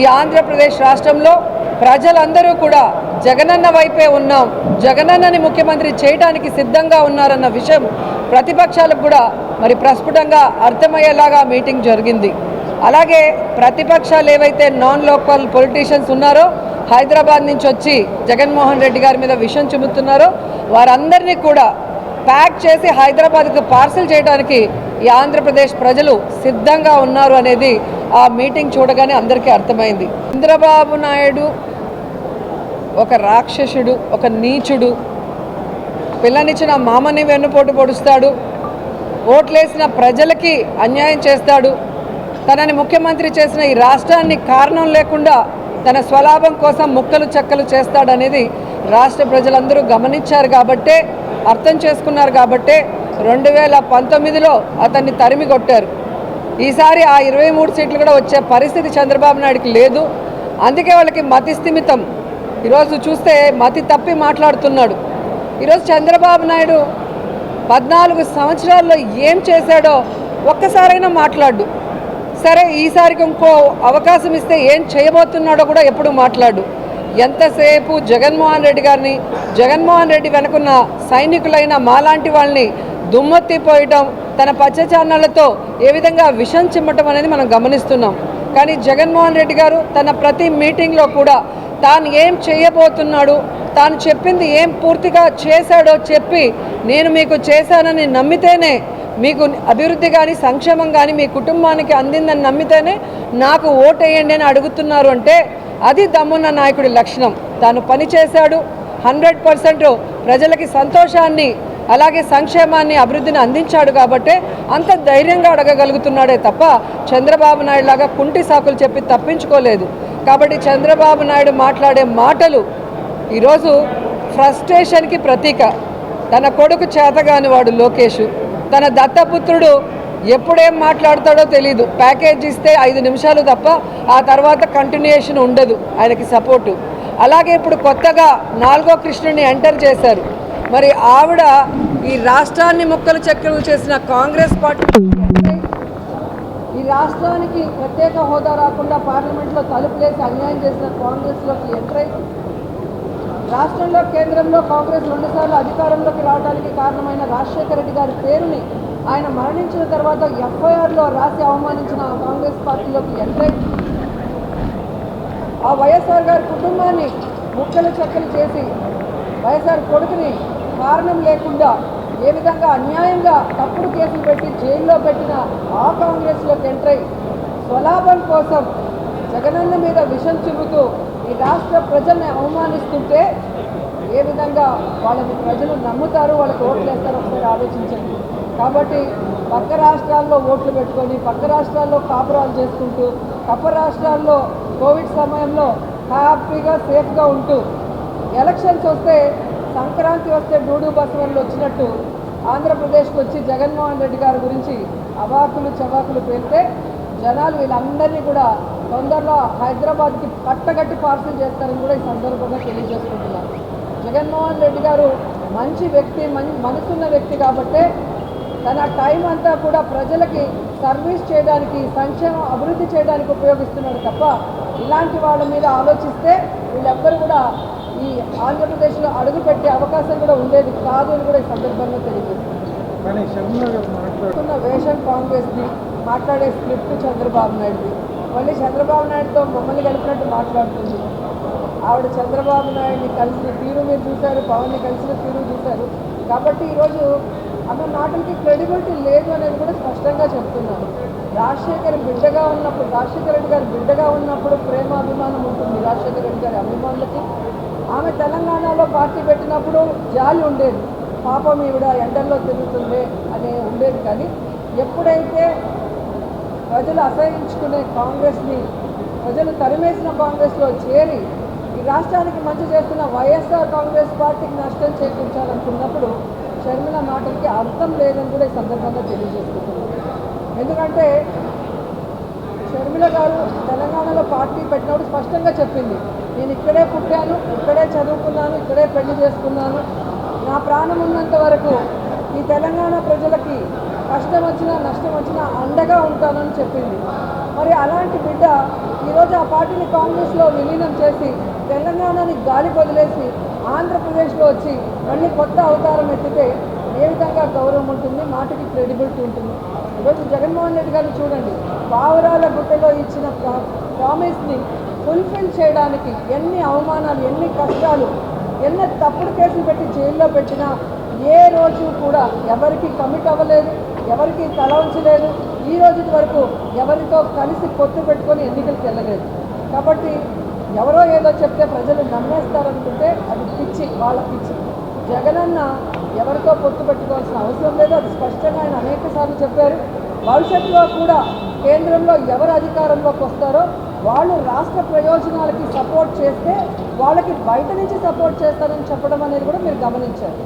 ఈ ఆంధ్రప్రదేశ్ రాష్ట్రంలో ప్రజలందరూ కూడా జగనన్న వైపే ఉన్నాం. జగనన్నని ముఖ్యమంత్రి చేయడానికి సిద్ధంగా ఉన్నారన్న విషయం ప్రతిపక్షాలకు కూడా మరి ప్రస్ఫుటంగా అర్థమయ్యేలాగా మీటింగ్ జరిగింది. అలాగే ప్రతిపక్షాలు ఏవైతే నాన్ లోకల్ పొలిటీషియన్స్ ఉన్నారో హైదరాబాద్ నుంచి వచ్చి జగన్మోహన్ రెడ్డి గారి మీద విషయం చిమ్ముతున్నారో వారందరినీ కూడా ప్యాక్ చేసి హైదరాబాద్కు పార్సిల్ చేయడానికి ఈ ఆంధ్రప్రదేశ్ ప్రజలు సిద్ధంగా ఉన్నారు అనేది ఆ మీటింగ్ చూడగానే అందరికీ అర్థమైంది. చంద్రబాబు నాయుడు ఒక రాక్షసుడు ఒక నీచుడు. పిల్లనిచ్చిన మామని వెన్నుపోటు పొడుస్తాడు. ఓట్లేసిన ప్రజలకి అన్యాయం చేస్తాడు. తనని ముఖ్యమంత్రి చేసిన ఈ రాష్ట్రాన్ని కారణం లేకుండా తన స్వలాభం కోసం ముక్కలు చెక్కలు చేస్తాడనేది రాష్ట్ర ప్రజలందరూ గమనించారు కాబట్టే అర్థం చేసుకున్నారు కాబట్టే రెండు వేల పంతొమ్మిదిలో అతన్ని తరిమి కొట్టారు ఈసారి ఆ ఇరవై మూడు సీట్లు కూడా వచ్చే పరిస్థితి చంద్రబాబు నాయుడుకి లేదు. అందుకే వాళ్ళకి మతి స్థిమితం ఈరోజు చూస్తే మతి తప్పి మాట్లాడుతున్నాడు. ఈరోజు చంద్రబాబు నాయుడు పద్నాలుగు సంవత్సరాల్లో ఏం చేశాడో ఒక్కసారైనా మాట్లాడు. సరే ఈసారికి ఇంకో అవకాశం ఇస్తే ఏం చేయబోతున్నాడో కూడా ఎప్పుడు మాట్లాడు. ఎంతసేపు జగన్మోహన్ రెడ్డి గారిని జగన్మోహన్ రెడ్డి వెనుకున్న సైనికులైన మాలాంటి వాళ్ళని దుమ్మెత్తిపోయటం తన పచ్చ ఏ విధంగా విషం చిమ్మటం అనేది మనం గమనిస్తున్నాం. కానీ జగన్మోహన్ రెడ్డి గారు తన ప్రతి మీటింగ్లో కూడా తాను ఏం చేయబోతున్నాడు తాను చెప్పింది ఏం పూర్తిగా చేశాడో చెప్పి నేను మీకు చేశానని నమ్మితేనే మీకు అభివృద్ధి కానీ సంక్షేమం కానీ మీ కుటుంబానికి అందిందని నమ్మితేనే నాకు ఓటేయండి అని అడుగుతున్నారు అంటే అది దమ్మున్న నాయకుడి లక్షణం. తాను పని చేశాడు హండ్రెడ్ పర్సెంట్ ప్రజలకి సంతోషాన్ని అలాగే సంక్షేమాన్ని అభివృద్ధిని అందించాడు కాబట్టే అంత ధైర్యంగా అడగగలుగుతున్నాడే తప్ప చంద్రబాబు నాయుడు లాగా కుంటి సాకులు చెప్పి తప్పించుకోలేదు. కాబట్టి చంద్రబాబు నాయుడు మాట్లాడే మాటలు ఈరోజు ఫ్రస్ట్రేషన్కి ప్రతీక. తన కొడుకు చేతగాని వాడు లోకేష్. తన దత్తపుత్రుడు ఎప్పుడేం మాట్లాడతాడో తెలియదు ప్యాకేజ్ ఇస్తే ఐదు నిమిషాలు తప్ప ఆ తర్వాత కంటిన్యూషన్ ఉండదు ఆయనకి సపోర్టు. అలాగే ఇప్పుడు కొత్తగా నాలుగో కృష్ణుడిని ఎంటర్ చేశారు. మరి ఆవిడ ఈ రాష్ట్రాన్ని ముక్కలు చెక్కలు చేసిన కాంగ్రెస్ పార్టీ ఈ రాష్ట్రానికి ప్రత్యేక హోదా రాకుండా పార్లమెంట్లో తలుపులేసి అన్యాయం చేసిన కాంగ్రెస్లోకి ఎంటర్ రాష్ట్రంలో కేంద్రంలో కాంగ్రెస్ రెండుసార్లు అధికారంలోకి రావడానికి కారణమైన రాజశేఖర రెడ్డి గారి పేరుని ఆయన మరణించిన తర్వాత ఎఫ్ఐఆర్లో రాసి అవమానించిన కాంగ్రెస్ పార్టీలోకి ఎంటర్ ఆ వైఎస్ఆర్ గారి కుటుంబాన్ని ముక్కలు చెక్కలు చేసి వైఎస్ఆర్ కొడుకుని కారణం లేకుండా ఏ విధంగా అన్యాయంగా తప్పుడు కేసులు పెట్టి జైల్లో పెట్టిన ఆ కాంగ్రెస్లోకి ఎంటర్ అయి స్వలాభం కోసం జగనన్న మీద విషం చిమ్ముతూ ఈ రాష్ట్ర ప్రజల్ని అవమానిస్తుంటే ఏ విధంగా వాళ్ళని ప్రజలు నమ్ముతారు వాళ్ళకి ఓట్లు వేస్తారో ఒకసారి ఆలోచించండి. కాబట్టి పక్క రాష్ట్రాల్లో ఓట్లు పెట్టుకొని పక్క రాష్ట్రాల్లో కాపురాలు చేసుకుంటూ పక్క రాష్ట్రాల్లో కోవిడ్ సమయంలో హ్యాపీగా సేఫ్గా ఉంటూ ఎలక్షన్స్ వస్తే సంక్రాంతి వస్తే డూడు బసవన్లు వచ్చినట్టు ఆంధ్రప్రదేశ్కి వచ్చి జగన్మోహన్ రెడ్డి గారి గురించి అవాకులు చవాకులు పేరితే జనాలు వీళ్ళందరినీ కూడా తొందరలో హైదరాబాద్కి కట్టగట్టి పార్సల్ చేస్తారని కూడా ఈ సందర్భంగా తెలియజేసుకుంటున్నారు జగన్మోహన్ రెడ్డి గారు మంచి వ్యక్తి మనసున్న వ్యక్తి కాబట్టే తన టైం అంతా కూడా ప్రజలకి సర్వీస్ చేయడానికి సంక్షేమం అభివృద్ధి చేయడానికి ఉపయోగిస్తున్నాడు తప్ప ఇలాంటి వాళ్ళ మీద ఆలోచిస్తే వీళ్ళెవ్వరు కూడా ఈ ఆంధ్రప్రదేశ్లో అడుగు పెట్టే అవకాశం కూడా ఉండేది కాదు అని కూడా ఈ తెలియజేస్తుంది కానీ శర్మ గారు మాట్లాడు వేషం స్క్రిప్ట్ చంద్రబాబు నాయుడుది. మళ్ళీ చంద్రబాబు నాయుడుతో మమ్మల్ని కలిపినట్టు మాట్లాడుతుంది. ఆవిడ చంద్రబాబు నాయుడిని కలిసిన తీరు మీరు చూశారు పవన్ని కలిసిన తీరు చూశారు. కాబట్టి ఈరోజు ఆమె మాటలకి క్రెడిబిలిటీ లేదు అనేది కూడా స్పష్టంగా చెప్తున్నాను రాజశేఖర్ బిడ్డగా ఉన్నప్పుడు రాజశేఖర రెడ్డి గారు బిడ్డగా ఉన్నప్పుడు ప్రేమ అభిమానం ఉంటుంది. రాజశేఖర రెడ్డి గారి అభిమానులకి ఆమె తెలంగాణలో పార్టీ పెట్టినప్పుడు జాలి ఉండేది. పాపం ఈవిడ ఎండల్లో తిరుగుతుంది అని ఉండేది కానీ ఎప్పుడైతే ప్రజలు అసహించుకునే కాంగ్రెస్ని ప్రజలు తరిమేసిన కాంగ్రెస్లో చేరి ఈ రాష్ట్రానికి మంచి చేస్తున్న వైఎస్ఆర్ కాంగ్రెస్ పార్టీకి నష్టం చేకూర్చాలనుకున్నప్పుడు షర్మిల మాటలకి అర్థం లేదని కూడా ఈ సందర్భంగా తెలియజేసుకుంటున్నాను. ఎందుకంటే షర్మిల గారు తెలంగాణలో పార్టీ పెట్టినప్పుడు స్పష్టంగా చెప్పింది నేను ఇక్కడే పుట్టాను ఇక్కడే చదువుకున్నాను ఇక్కడే పెళ్ళి చేసుకున్నాను. నా ప్రాణం ఉన్నంత వరకు ఈ తెలంగాణ ప్రజలకి కష్టం వచ్చినా నష్టం వచ్చినా అండగా ఉంటానని చెప్పింది. మరి అలాంటి బిడ్డ ఈరోజు ఆ పార్టీని కాంగ్రెస్లో విలీనం చేసి తెలంగాణని గాలి వదిలేసి ఆంధ్రప్రదేశ్లో వచ్చి మళ్ళీ కొత్త అవతారం ఎత్తితే ఏ విధంగా గౌరవం ఉంటుంది మాటకి క్రెడిబిలిటీ ఉంటుంది. ఈరోజు జగన్మోహన్ రెడ్డి గారు చూడండి పావురాల గుట్టలో ఇచ్చిన ప్రా- ప్రామిస్ని ఫుల్ఫిల్ చేయడానికి ఎన్ని అవమానాలు ఎన్ని కష్టాలు ఎన్ని తప్పుడు కేసులు పెట్టి జైల్లో పెట్టినా ఏ రోజు కూడా ఎవరికి కమిట్ అవ్వలేదు ఎవరికి తల ఉంచలేదు ఈ రోజు వరకు ఎవరితో కలిసి పొత్తు పెట్టుకొని ఎన్నికలకు వెళ్ళలేదు. కాబట్టి ఎవరో ఏదో చెప్తే ప్రజలు నమ్మేస్తారనుకుంటే అది పిచ్చి వాళ్ళ పిచ్చి. జగనన్న ఎవరితో పొత్తు పెట్టుకోవాల్సిన అవసరం లేదు. అది స్పష్టంగా ఆయన అనేక సార్లు చెప్పారు. భవిష్యత్తులో కూడా కేంద్రంలో ఎవరు అధికారంలోకి వస్తారో వాళ్ళు రాష్ట్ర ప్రయోజనాలకి సపోర్ట్ చేస్తే వాళ్ళకి బయట నుంచి సపోర్ట్ చేస్తారని చెప్పడం అనేది కూడా మీరు గమనించారు.